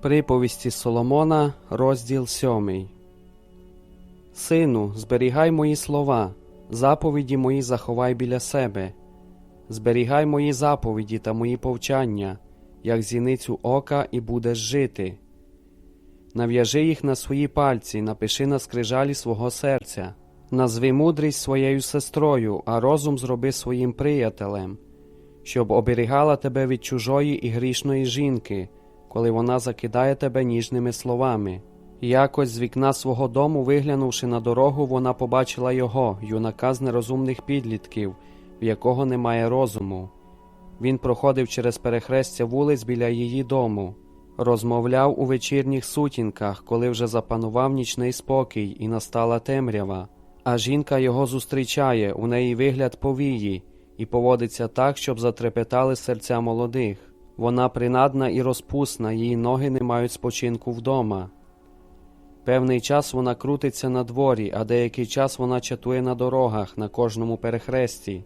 Приповісті Соломона, розділ сьомий. Сину, зберігай мої слова, заповіді мої заховай біля себе. Зберігай мої заповіді та мої повчання, як зіницю ока, і будеш жити. Нав'яжи їх на свої пальці, напиши на скрижалі свого серця. Назви мудрість своєю сестрою, а розум зроби своїм приятелем, щоб оберігала тебе від чужої і грішної жінки, коли вона закидає тебе ніжними словами. Якось з вікна свого дому, виглянувши на дорогу, вона побачила його, юнака з нерозумних підлітків, в якого немає розуму. Він проходив через перехрестя вулиць біля її дому, розмовляв у вечірніх сутінках, коли вже запанував нічний спокій і настала темрява. А жінка його зустрічає, у неї вигляд повії, і поводиться так, щоб затрепетали серця молодих. Вона принадна і розпусна, її ноги не мають спочинку вдома. Певний час вона крутиться на дворі, а деякий час вона чатує на дорогах, на кожному перехресті.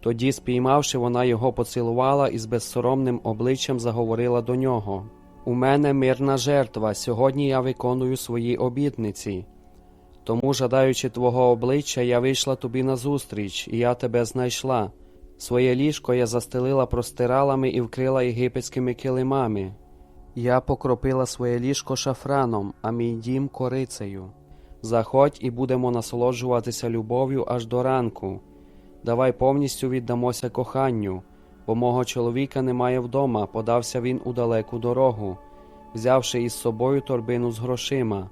Тоді, спіймавши, вона його поцілувала і з безсоромним обличчям заговорила до нього У мене мирна жертва, сьогодні я виконую свої обітниці. Тому, жадаючи твого обличчя, я вийшла тобі назустріч, і я тебе знайшла. Своє ліжко я застелила простиралами і вкрила єгипетськими килимами. Я покропила своє ліжко шафраном, а мій дім корицею. Заходь і будемо насолоджуватися любов'ю аж до ранку. Давай повністю віддамося коханню, бо мого чоловіка немає вдома, подався він у далеку дорогу, взявши із собою торбину з грошима,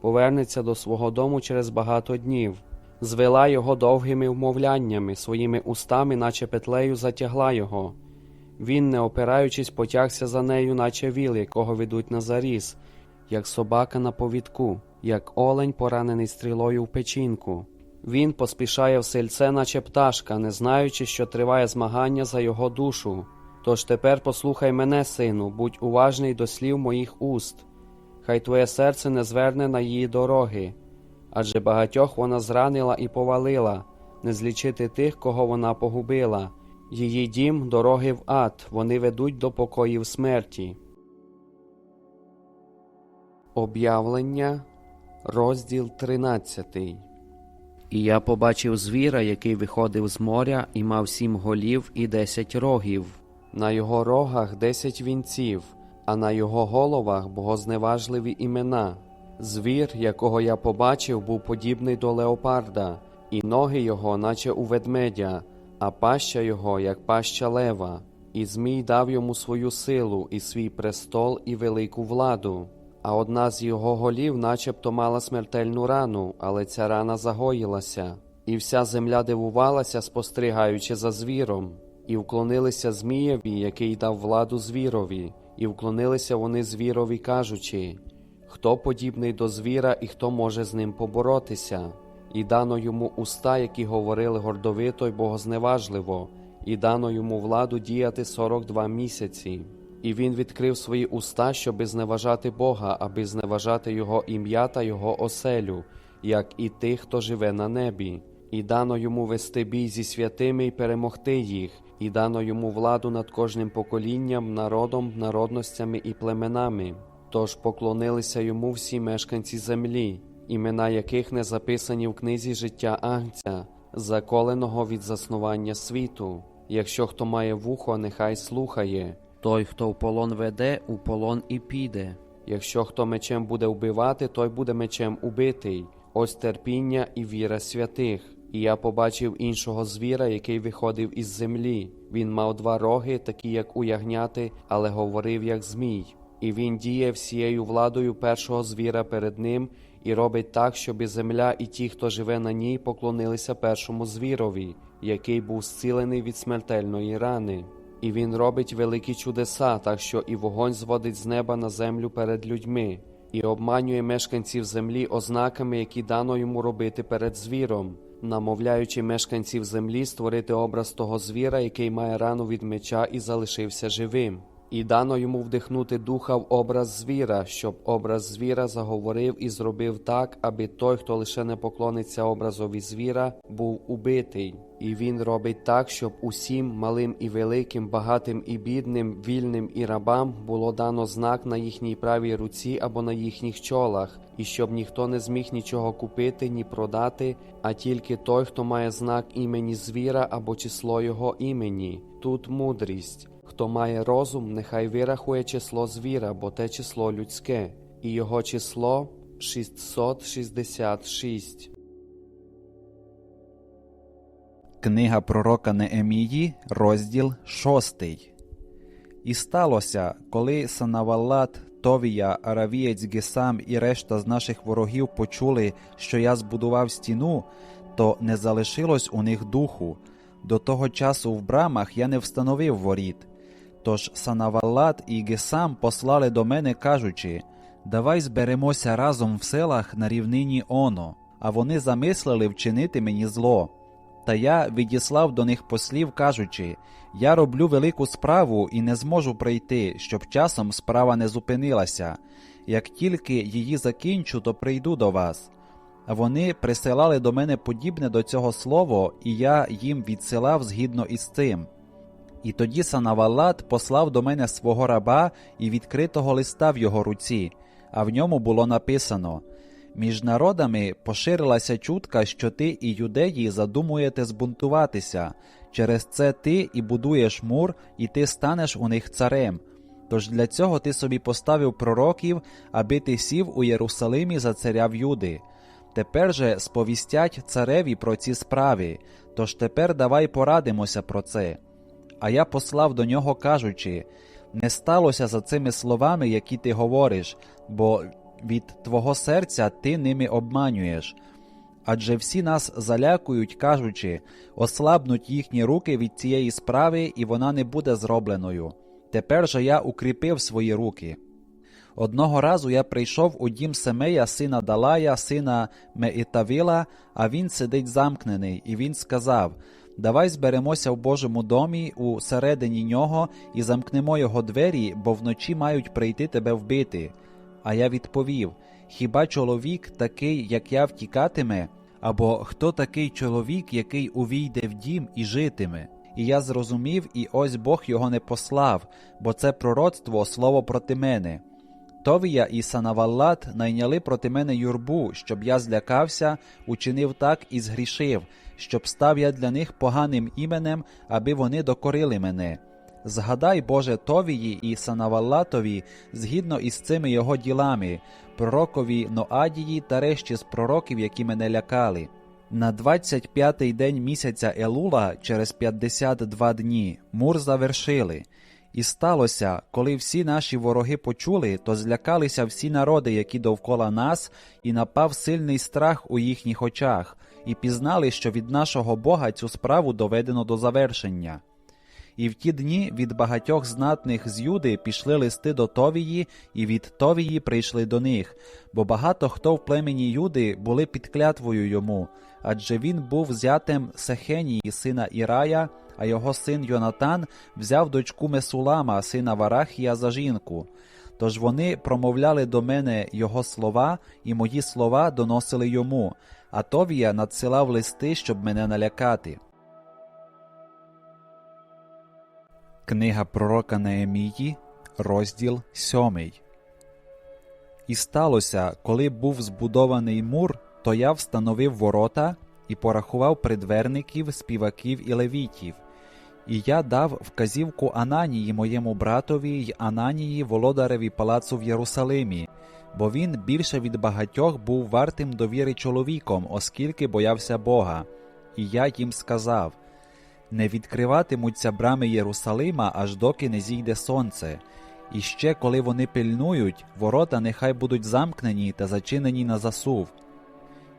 повернеться до свого дому через багато днів, звела його довгими вмовляннями, своїми устами, наче петлею затягла його. Він, не опираючись, потягся за нею, наче віл, якого ведуть на заріз, як собака на повідку, як олень, поранений стрілою в печінку. Він поспішає в сельце, наче пташка, не знаючи, що триває змагання за його душу. Тож тепер послухай мене, сину, будь уважний до слів моїх уст. Хай твоє серце не зверне на її дороги, адже багатьох вона зранила і повалила, не злічити тих, кого вона погубила. Її дім дороги в ад, вони ведуть до покоїв смерті. Об'явлення, розділ 13 І я побачив звіра, який виходив з моря, і мав сім голів і десять рогів. На його рогах десять вінців, а на його головах богозневажливі імена. Звір, якого я побачив, був подібний до леопарда, і ноги його, наче у ведмедя, а паща його, як паща лева, і Змій дав йому свою силу, і свій престол, і велику владу. А одна з його голів начебто мала смертельну рану, але ця рана загоїлася, і вся земля дивувалася, спостерігаючи за звіром, і вклонилися Змієві, який дав владу звірові, і вклонилися вони звірові, кажучи хто подібний до звіра і хто може з ним поборотися? І дано йому уста, які говорили гордовито й богозневажливо, і дано йому владу діяти сорок два місяці. І він відкрив свої уста, щоби зневажати Бога, аби зневажати Його ім'я та Його оселю, як і тих, хто живе на небі. І дано йому вести бій зі святими і перемогти їх, і дано йому владу над кожним поколінням, народом, народностями і племенами. Тож поклонилися йому всі мешканці землі, імена яких не записані в книзі життя Агнця, заколеного від заснування світу. Якщо хто має вухо, нехай слухає. Той, хто в полон веде, у полон і піде. Якщо хто мечем буде вбивати, той буде мечем убитий. Ось терпіння і віра святих. І я побачив іншого звіра, який виходив із землі. Він мав два роги, такі як у ягняти, але говорив як змій. І він діє всією владою першого звіра перед ним і робить так, щоб земля і ті, хто живе на ній, поклонилися першому звірові, який був зцілений від смертельної рани. І він робить великі чудеса, так що і вогонь зводить з неба на землю перед людьми, і обманює мешканців землі ознаками, які дано йому робити перед звіром, намовляючи мешканців землі створити образ того звіра, який має рану від меча і залишився живим. І дано йому вдихнути духа в образ звіра, щоб образ звіра заговорив і зробив так, аби той, хто лише не поклониться образові звіра, був убитий. І він робить так, щоб усім малим і великим, багатим і бідним, вільним і рабам було дано знак на їхній правій руці або на їхніх чолах, і щоб ніхто не зміг нічого купити ні продати, а тільки той, хто має знак імені звіра або число його імені. Тут мудрість. Хто має розум, нехай вирахує число звіра, бо те число людське, і його число 666. Книга пророка Неемії, розділ 6. І сталося, коли Санавалат, Товія, Аравієць Гесам і решта з наших ворогів почули, що я збудував стіну, то не залишилось у них духу. До того часу в брамах я не встановив воріт. Тож Санавалат і Гесам послали до мене, кажучи: Давай зберемося разом в селах на рівнині Оно, а вони замислили вчинити мені зло. Та я відіслав до них послів, кажучи: Я роблю велику справу і не зможу прийти, щоб часом справа не зупинилася. Як тільки її закінчу, то прийду до вас. А вони присилали до мене подібне до цього слово, і я їм відсилав згідно із цим. І тоді Санавалат послав до мене свого раба і відкритого листа в його руці, а в ньому було написано: Між народами поширилася чутка, що ти і юдеї задумуєте збунтуватися. Через це ти і будуєш мур, і ти станеш у них царем. Тож для цього ти собі поставив пророків, аби ти сів у Єрусалимі за царя в Юди. Тепер же сповістять цареві про ці справи, тож тепер давай порадимося про це. А я послав до нього, кажучи: не сталося за цими словами, які ти говориш, бо від твого серця ти ними обманюєш. Адже всі нас залякують, кажучи, ослабнуть їхні руки від цієї справи, і вона не буде зробленою. Тепер же я укріпив свої руки. Одного разу я прийшов у дім Семея, сина Далая, сина Меїтавіла, а він сидить замкнений, і він сказав: Давай зберемося в Божому домі у середині нього і замкнемо його двері, бо вночі мають прийти тебе вбити. А я відповів: Хіба чоловік такий, як я, втікатиме? Або хто такий чоловік, який увійде в дім і житиме? І я зрозумів, і ось Бог його не послав, бо це пророцтво слово проти мене. Товія і Санаваллат найняли проти мене юрбу, щоб я злякався, учинив так і згрішив, щоб став я для них поганим іменем, аби вони докорили мене. Згадай, Боже, Товії і Санаваллатові згідно із цими його ділами, пророкові Ноадії та решті з пророків, які мене лякали. На 25-й день місяця Елула, через 52 дні, мур завершили. І сталося, коли всі наші вороги почули, то злякалися всі народи, які довкола нас, і напав сильний страх у їхніх очах, і пізнали, що від нашого Бога цю справу доведено до завершення. І в ті дні від багатьох знатних з Юди пішли листи до Товії, і від Товії прийшли до них, бо багато хто в племені Юди були під клятвою йому, адже він був зятем Сехенії, сина Ірая, а його син Йонатан взяв дочку Месулама, сина Варахія, за жінку. Тож вони промовляли до мене його слова, і мої слова доносили йому, а Товія надсилав листи, щоб мене налякати. Книга пророка Неемії, розділ 7. І сталося, коли був збудований мур, то я встановив ворота і порахував придверників, співаків і левітів. І я дав вказівку Ананії моєму братові й Ананії володареві палацу в Єрусалимі, бо він більше від багатьох був вартим довіри чоловіком, оскільки боявся Бога. І я їм сказав: не відкриватимуться брами Єрусалима, аж доки не зійде сонце. І ще коли вони пильнують, ворота нехай будуть замкнені та зачинені на засув.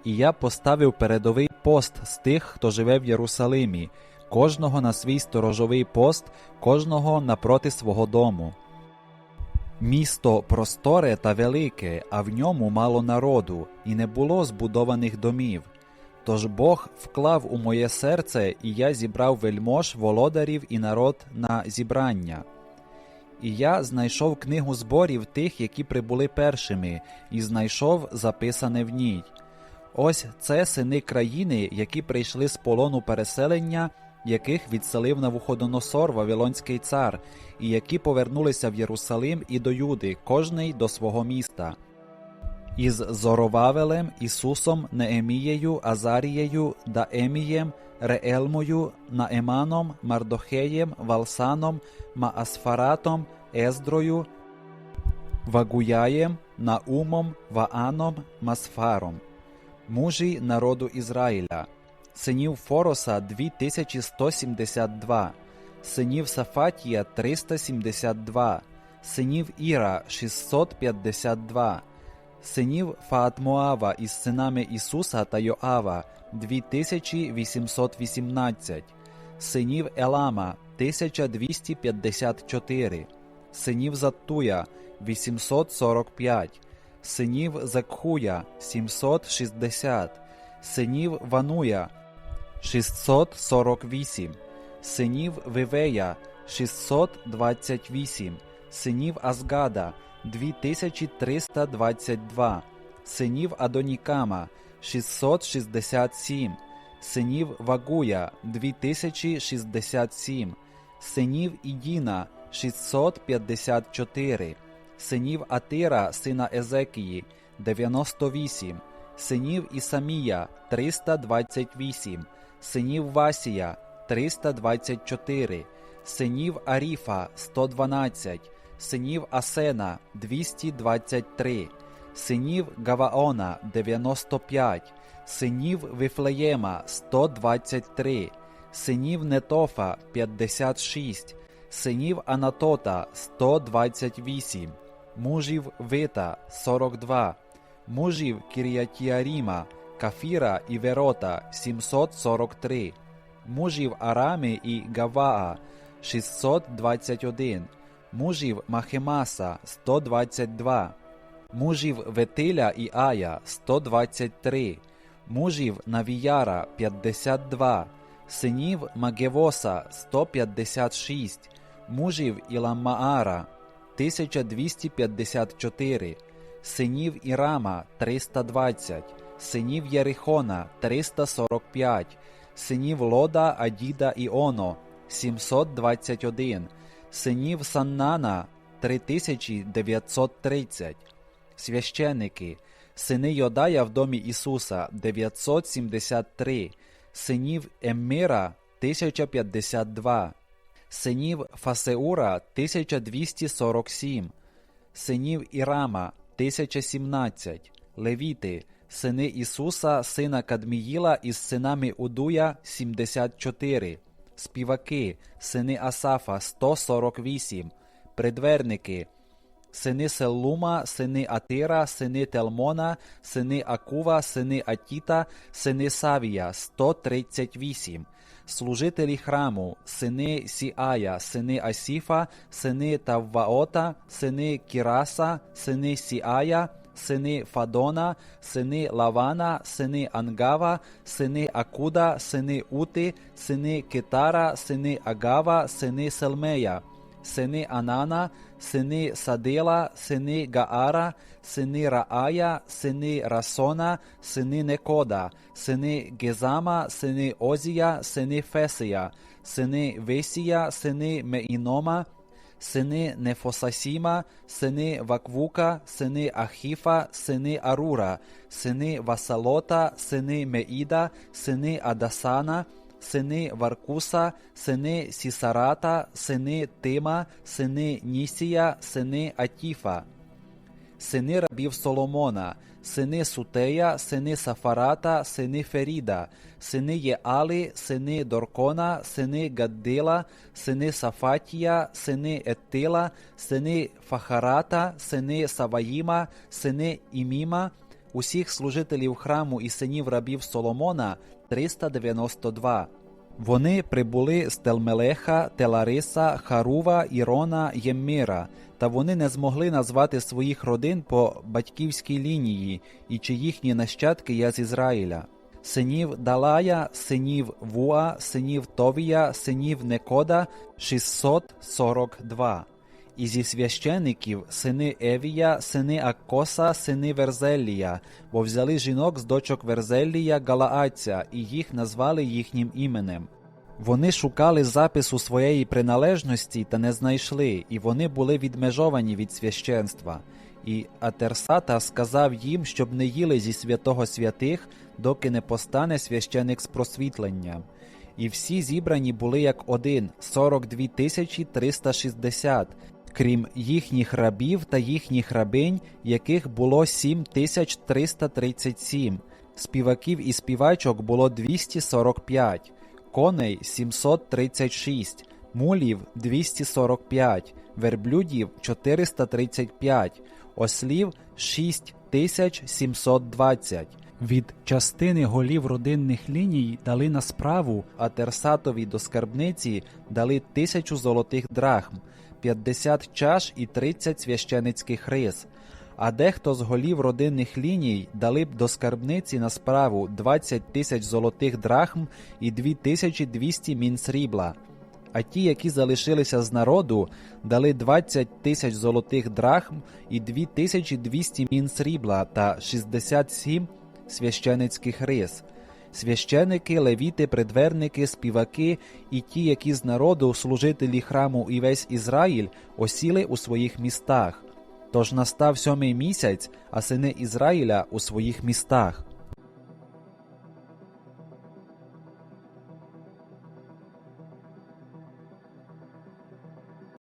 І я поставив передовий пост з тих, хто живе в Єрусалимі, кожного на свій сторожовий пост, кожного напроти свого дому. Місто просторе та велике, а в ньому мало народу, і не було збудованих домів. Тож Бог вклав у моє серце, і я зібрав вельмож, володарів і народ на зібрання. І я знайшов книгу зборів тих, які прибули першими, і знайшов записане в ній. Ось це сини країни, які прийшли з полону переселення, яких відселив Навуходоносор, Вавилонський цар, і які повернулися в Єрусалим і до Юди, кожний до свого міста. Із Зоровавелем, Ісусом, Неемією, Азарією, Даемієм, Реелмою, Наеманом, Мардохеєм, Валсаном, Маасфаратом, Ездрою, Вагуяєм, Наумом, Вааном, Масфаром, мужі народу Ізраїля, синів Фороса 2172, синів Сафатія 372, синів Іра 652, синів Фаатмоава із синами Ісуса та Йоава 2818, синів Елама 1254, синів Заттуя 845, синів Закхуя 760, синів Вануя 648, синів Вивея 628, синів Азгада 2322, синів Адонікама 667, синів Вагуя 2067, синів Ідіна 654, синів Атира, сина Езекії 98, синів Ісамія 328, синів Васія 324, синів Аріфа 112, синів Асена 223, синів Гаваона 95, синів Вифлеєма 123, синів Нетофа 56, синів Анатота 128, мужів Вита 42, мужів Кіріатіаріма, Кафіра і Верота 743, мужів Арами і Гаваа 621, мужів Махемаса 122, мужів Ветиля і Ая 123, мужів Навіяра 52, синів Магевоса 156, мужів Іламаара 1254, синів Ірама 320, синів Єрихона 345, синів Лода, Адіда і Оно 721, синів Саннана 3930, священики, сини Йодая в домі Ісуса 973, синів Еммира 1052, синів Фасеура 1247, синів Ірама 1017, левіти, сини Ісуса, сина Кадміїла із синами Удуя 74, співаки, сини Асафа 148, придверники, сини Селлума, сини Атира, сини Телмона, сини Акува, сини Атіта, сини Савія 138, служителі храму, сини Сіая, сини Асіфа, сини Тавваота, сини Кіраса, сини Сіая, сини Фадона, сини Лавана, сини Ангава, сини Акуда, сини Ути, сини Китара, сини Агава, сини Селмея, сини Анана, сини Садила, сини Гаара, сини Раая, сини Расона, сини Некода, сини Гезама, сини Озія, сини Фесія, сини Весія, сини Меінома, сини Нефосасіма, сини Ваквука, сини Ахіфа, сини Арура, сини Васалота, сини Меїда, сини Адасана, сини Варкуса, сини Сісарата, сини Тима, сини Нісія, сини Атіфа, сини рабів Соломона, сини Сутея, сини Сафарата, сини Феріда, сини Єали, сини Доркона, сини Гаддила, сини Сафатія, сини Еттила, сини Фахарата, сини Саваїма, сини Іміма, усіх служителів храму і синів рабів Соломона 392. Вони прибули з Телмелеха, Телариса, Харува, Ірона, Єммира, та вони не змогли назвати своїх родин по батьківській лінії, і чи їхні нащадки є з Ізраїля. Синів Далая, синів Вуа, синів Товія, синів Некода 642. І зі священиків сини Евія, сини Аккоса, сини Верзелія, бо взяли жінок з дочок Верзелія Галаадця, і їх назвали їхнім іменем. Вони шукали запису своєї приналежності та не знайшли, і вони були відмежовані від священства. І Атерсата сказав їм, щоб не їли зі святого святих, доки не постане священик з просвітленням. І всі зібрані були як один 42 тисячі 360, крім їхніх рабів та їхніх рабинь, яких було 7 тисяч 337. Співаків і співачок було 245, коней 736, мулів 245, верблюдів 435, ослів 6720. Від частини голів родинних ліній дали на справу а Терсатові до скарбниці дали тисячу золотих драхм, 50 чаш і 30 священицьких рис. А дехто з голів родинних ліній дали б до скарбниці на справу 20 тисяч золотих драхм і 2200 мін срібла. А ті, які залишилися з народу, дали 20 тисяч золотих драхм і 2200 мін срібла та 67 священицьких рис. Священики, левіти, предверники, співаки і ті, які з народу, служителі храму і весь Ізраїль, осіли у своїх містах. Тож настав сьомий місяць, а сини Ізраїля у своїх містах.